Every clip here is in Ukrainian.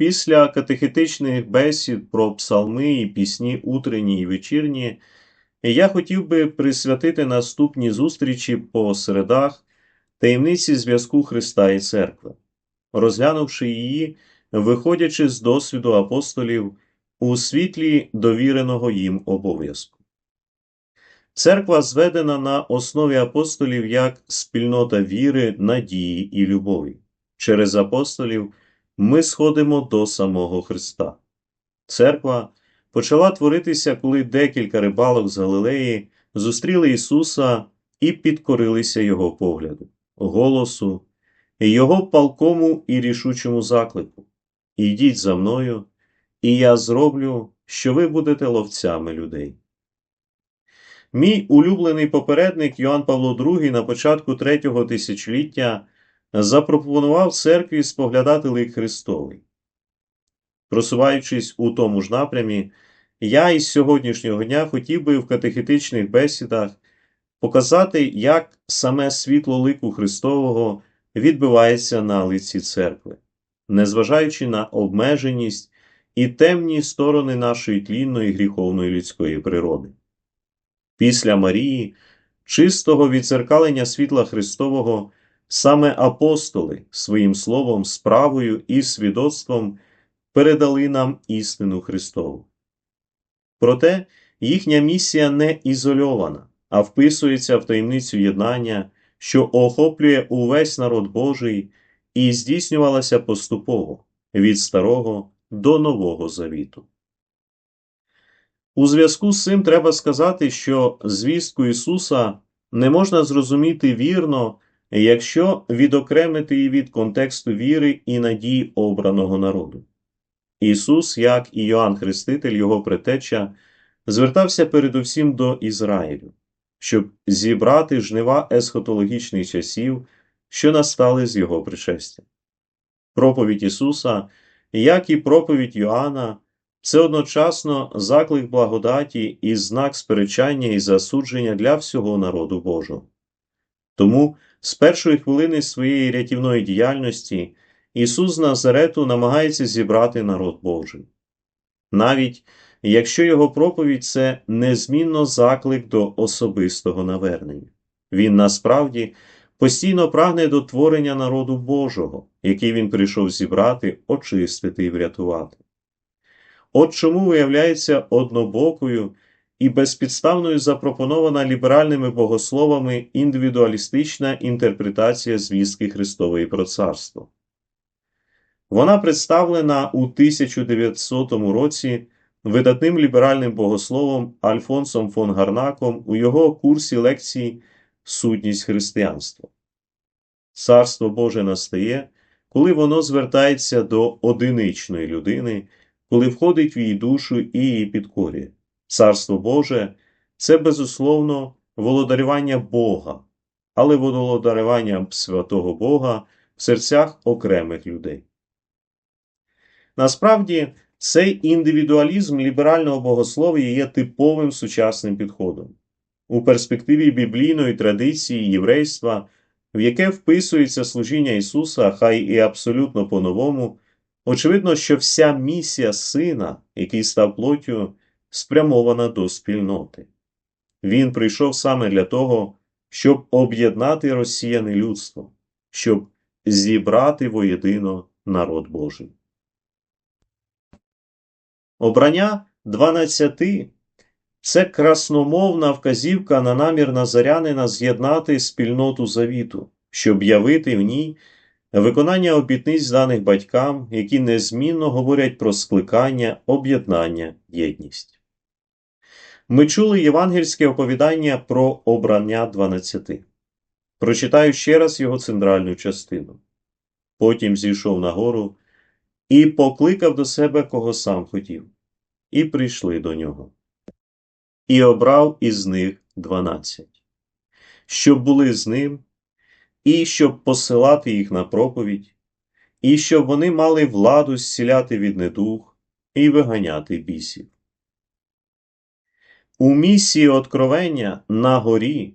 Після катехетичних бесід про псалми і пісні утренні і вечірні, я хотів би присвятити наступні зустрічі по середах таємниці зв'язку Христа і Церкви, розглянувши її, виходячи з досвіду апостолів у світлі довіреного їм обов'язку. Церква зведена на основі апостолів як спільнота віри, надії і любові. Через апостолів ми сходимо до самого Христа. Церква почала творитися, коли декілька рибалок з Галилеї зустріли Ісуса і підкорилися Його погляду, голосу, Його палкому і рішучому заклику. Ідіть за мною, і я зроблю, що ви будете ловцями людей. Мій улюблений попередник Йоанн Павло II на початку третього тисячоліття запропонував церкві споглядати лик Христовий. Просуваючись у тому ж напрямі, я із сьогоднішнього дня хотів би в катехетичних бесідах показати, як саме світло лику Христового відбивається на лиці церкви, незважаючи на обмеженість і темні сторони нашої тлінної гріховної людської природи. Після Марії, чистого відзеркалення світла Христового, саме апостоли своїм словом, справою і свідоцтвом передали нам істину Христову. Проте їхня місія не ізольована, а вписується в таємницю єднання, що охоплює увесь народ Божий і здійснювалася поступово від Старого до Нового Завіту. У зв'язку з цим треба сказати, що звістку Ісуса не можна зрозуміти вірно, якщо відокремити її від контексту віри і надії обраного народу. Ісус, як і Йоанн Хреститель, його предтеча, звертався передусім до Ізраїлю, щоб зібрати жнива есхотологічних часів, що настали з його пришестя. Проповідь Ісуса, як і проповідь Йоанна, це одночасно заклик благодаті і знак сперечання і засудження для всього народу Божого. Тому з першої хвилини своєї рятівної діяльності Ісус з Назарету намагається зібрати народ Божий. Навіть якщо його проповідь це незмінно заклик до особистого навернення, він насправді постійно прагне до творення народу Божого, який він прийшов зібрати, очистити і врятувати. От чому виявляється однобокою і безпідставною запропонована ліберальними богословами індивідуалістична інтерпретація звістки Христової про царство. Вона представлена у 1900 році видатним ліберальним богословом Альфонсом фон Гарнаком у його курсі лекцій Сутність християнства. Царство Боже настає, коли воно звертається до одиничної людини, коли входить в її душу і її підкорює. Царство Боже це, безусловно, володарювання Бога, але володарювання святого Бога в серцях окремих людей. Насправді, цей індивідуалізм ліберального богослов'я є типовим сучасним підходом. У перспективі біблійної традиції єврейства, в яке вписується служіння Ісуса, хай і абсолютно по-новому, очевидно, що вся місія Сина, який став плоттю, спрямована до спільноти. Він прийшов саме для того, щоб об'єднати розсіяне людство, щоб зібрати воєдино народ Божий. Обрання дванадцяти це красномовна вказівка на намір Назарянина з'єднати спільноту завіту, щоб явити в ній виконання обітниць даних батькам, які незмінно говорять про скликання, об'єднання, єдність. Ми чули євангельське оповідання про обрання дванадцяти. Прочитаю ще раз його центральну частину. Потім зійшов на гору і покликав до себе, кого сам хотів, і прийшли до нього. І обрав із них дванадцять, щоб були з ним, і щоб посилати їх на проповідь, і щоб вони мали владу зціляти від недух і виганяти бісів. У місії откровення на горі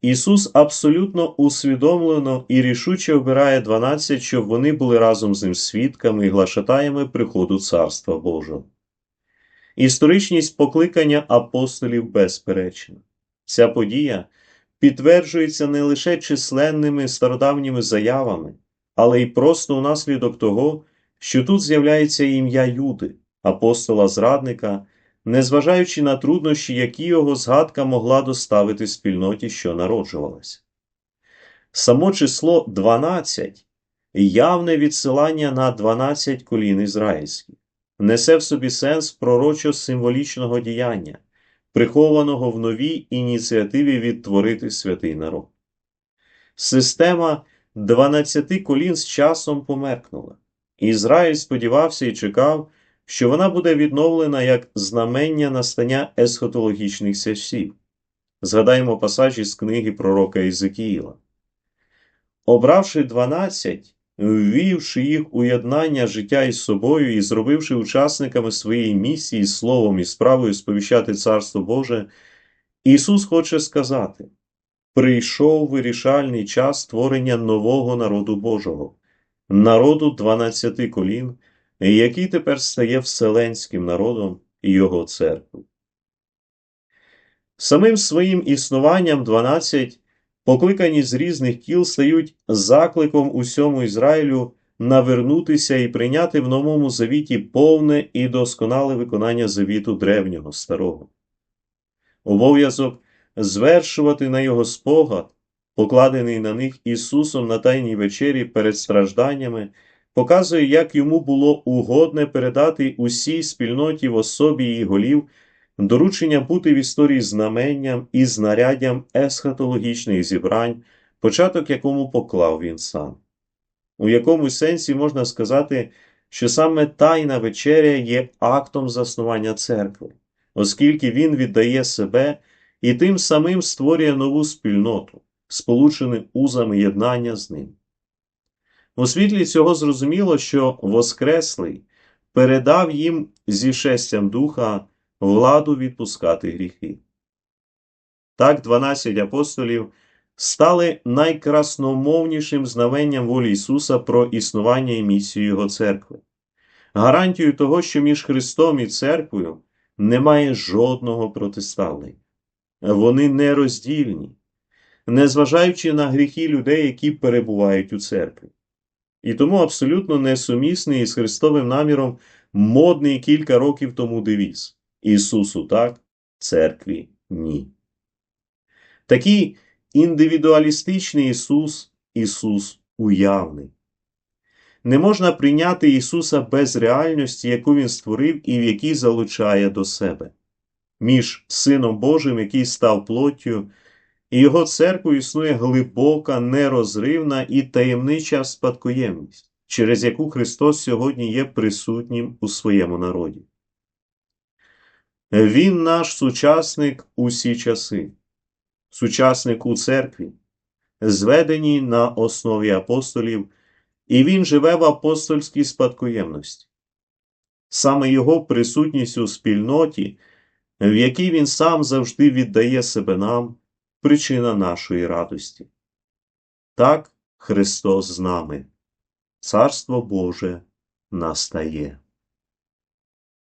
Ісус абсолютно усвідомлено і рішуче обирає 12, щоб вони були разом з ним свідками і глашатаями приходу Царства Божого. Історичність покликання апостолів безперечна. Ця подія підтверджується не лише численними стародавніми заявами, але й просто унаслідок того, що тут з'являється ім'я Юди, апостола зрадника, незважаючи на труднощі, які його згадка могла доставити спільноті, що народжувалася. Само число 12 явне відсилання на 12 колін ізраїльських, несе в собі сенс пророчо-символічного діяння, прихованого в новій ініціативі відтворити святий народ. Система 12 колін з часом померкнула. Ізраїль сподівався і чекав, що вона буде відновлена як знамення настання есхотологічних часів. Згадаємо пасажі з книги пророка Єзекіїла. Обравши 12, ввівши їх у єднання життя із собою і зробивши учасниками своєї місії словом і справою сповіщати Царство Боже, Ісус хоче сказати: прийшов вирішальний час створення нового народу Божого, народу 12 колін, який тепер стає вселенським народом і його церквою. Самим своїм існуванням 12 покликані з різних кіл стають закликом усьому Ізраїлю навернутися і прийняти в новому завіті повне і досконале виконання завіту древнього старого. Обов'язок звершувати на його спогад, покладений на них Ісусом на Тайній вечері перед стражданнями, показує, як йому було угодне передати усій спільноті в особі її голів доручення бути в історії знаменням і знаряддям есхатологічних зібрань, початок якому поклав він сам. У якомусь сенсі можна сказати, що саме Тайна вечеря є актом заснування церкви, оскільки він віддає себе і тим самим створює нову спільноту, сполучену узами єднання з ним. У світлі цього зрозуміло, що Воскреслий передав їм зі шестям духа владу відпускати гріхи. Так, 12 апостолів стали найкрасномовнішим знаменням волі Ісуса про існування і місію Його церкви, гарантією того, що між Христом і церквою немає жодного протиставлення. Вони нероздільні, незважаючи на гріхи людей, які перебувають у церкві. І тому абсолютно несумісний із Христовим наміром модний кілька років тому девіз Ісусу так, церкві ні. Такий індивідуалістичний Ісус Ісус уявний. Не можна прийняти Ісуса без реальності, яку Він створив і в якій залучає до себе. Між Сином Божим, який став плоттю, і Його церквою існує глибока, нерозривна і таємнича спадкоємність, через яку Христос сьогодні є присутнім у своєму народі. Він наш сучасник усі часи, сучасник у церкві, зведеній на основі апостолів, і він живе в апостольській спадкоємності. Саме його присутність у спільноті, в якій він сам завжди віддає себе нам, причина нашої радості. Так Христос з нами, Царство Боже настає.